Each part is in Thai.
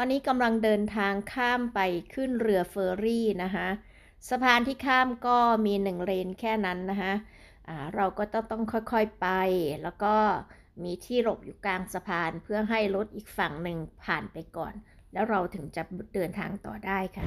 ตอนนี้กำลังเดินทางข้ามไปขึ้นเรือเฟอร์รี่นะคะสะพานที่ข้ามก็มีหนึ่งเลนแค่นั้นนะคะเราก็ต้องต้องค่อยๆไป แล้วก็มีที่หลบอยู่กลางสะพานเพื่อให้รถอีกฝั่งหนึ่งผ่านไปก่อน แล้วเราถึงจะเดินทางต่อได้ค่ะ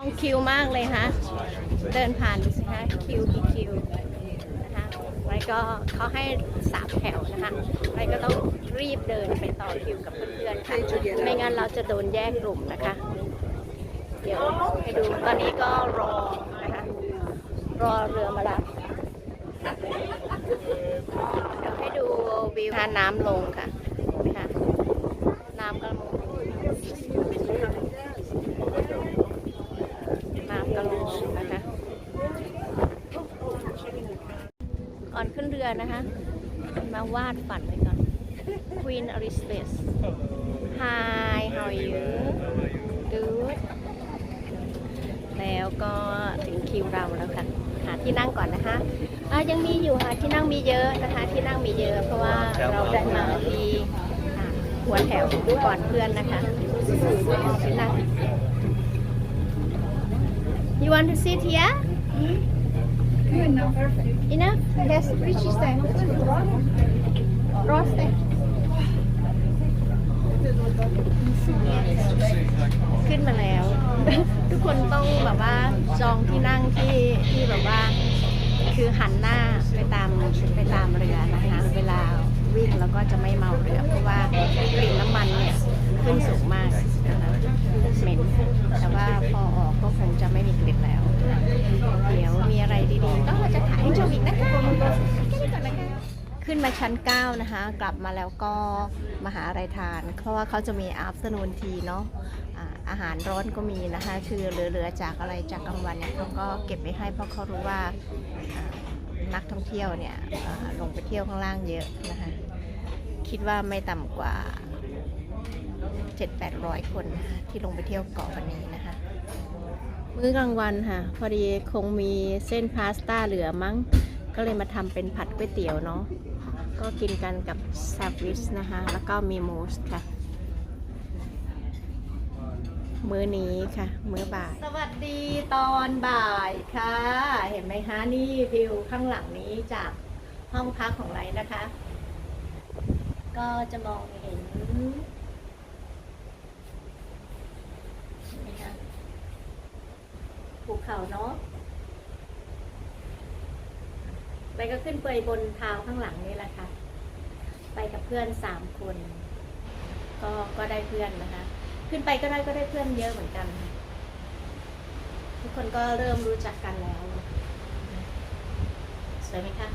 ลองคิวมากเลยฮะ เดินผ่านดูสิฮะคิวกี่คิวนะคะไรก็เขาให้สามแถวนะคะไรก็ต้องรีบเดินไปต่อคิวกับเพื่อนๆค่ะไม่งั้นเราจะโดนแยกกลุ่มนะคะ เดี๋ยวให้ดูตอนนี้ก็รอนะคะรอเรือมารับเดี๋ยวให้ดูวิวทานน้ำลงค่ะน้ำกำลัง น้ำกระโหลกนะคะ ก่อนขึ้นเรือนะคะ มาวาดฝันไว้ก่อน Queen Elizabeth Hi how are you good แล้วก็ถึงคิวเราแล้วค่ะ หาที่นั่งก่อนนะคะะยังมีอยู่ค่ะที่นั่งมีเยอะนะคะ ที่นั่งมีเยอะ เพราะว่าเราได้มาที่หัวแถวก่อนเพื่อนนะคะที่นั่ง You want to sit here? Good, no, perfect. Enough? Yes. Which is that? Roast it. ขึ้นมาแล้ว ทุกคนต้องแบบว่าจองที่นั่งที่ที่แบบว่า คือหันหน้าไปตามไปตามเรือนะคะ เวลาวิ่งแล้วก็จะไม่เมาเรือ เพราะว่ากลิ่นน้ำมันเนี่ยขึ้นสูงมากนะคะเหม็นแต่ว่าพอออกก็คงจะไม่มีกลิ่นแล้ว เดี๋ยวมีอะไรดีๆ ก็จะถ่ายให้ชมอีกนะคะแค่นี้ก่อนนะคะ ขึ้นมาชั้น 9 นะคะ กลับมาแล้วก็มาหาอะไรทาน เพราะว่าเขาจะมี afternoon tea เนาะอาหารร้อนก็มีนะคะ คือเหลือๆจากอะไรจากกลางวันเนี่ยเขาก็เก็บไว้ให้เพราะเขารู้ว่านักท่องเที่ยวเนี่ยลงไปเที่ยวข้างล่างเยอะนะคะ คิดว่าไม่ต่ำกว่า 7-800 คนนะคะที่ลงไปเที่ยวเกาะวันนี้นะคะมื้อกลางวันค่ะ พอดีคงมีเส้นพาสต้าเหลือมั้ง ก็เลยมาทำเป็นผัดก๋วยเตี๋ยวเนาะ ก็กินกันกับแซบวิสนะคะ แล้วก็มีมูสค่ะ มื้อนี้ค่ะ มื้อบ่าย สวัสดีตอนบ่ายค่ะ เห็นไหมคะนี่วิวข้างหลังนี้จากห้องพักของไรนะคะ ก็จะมองเห็นเห็นไหมคะภูเขาเนาะ ไปก็ขึ้นไปบนเท้าข้างหลังนี่แหละค่ะ ไปกับเพื่อนสามคน ก็ก็ได้เพื่อนนะคะ ขึ้นไปก็ได้ก็ได้เพื่อนเยอะเหมือนกันค่ะทุกคนก็เริ่มรู้จักกันแล้วสวยไหมคะ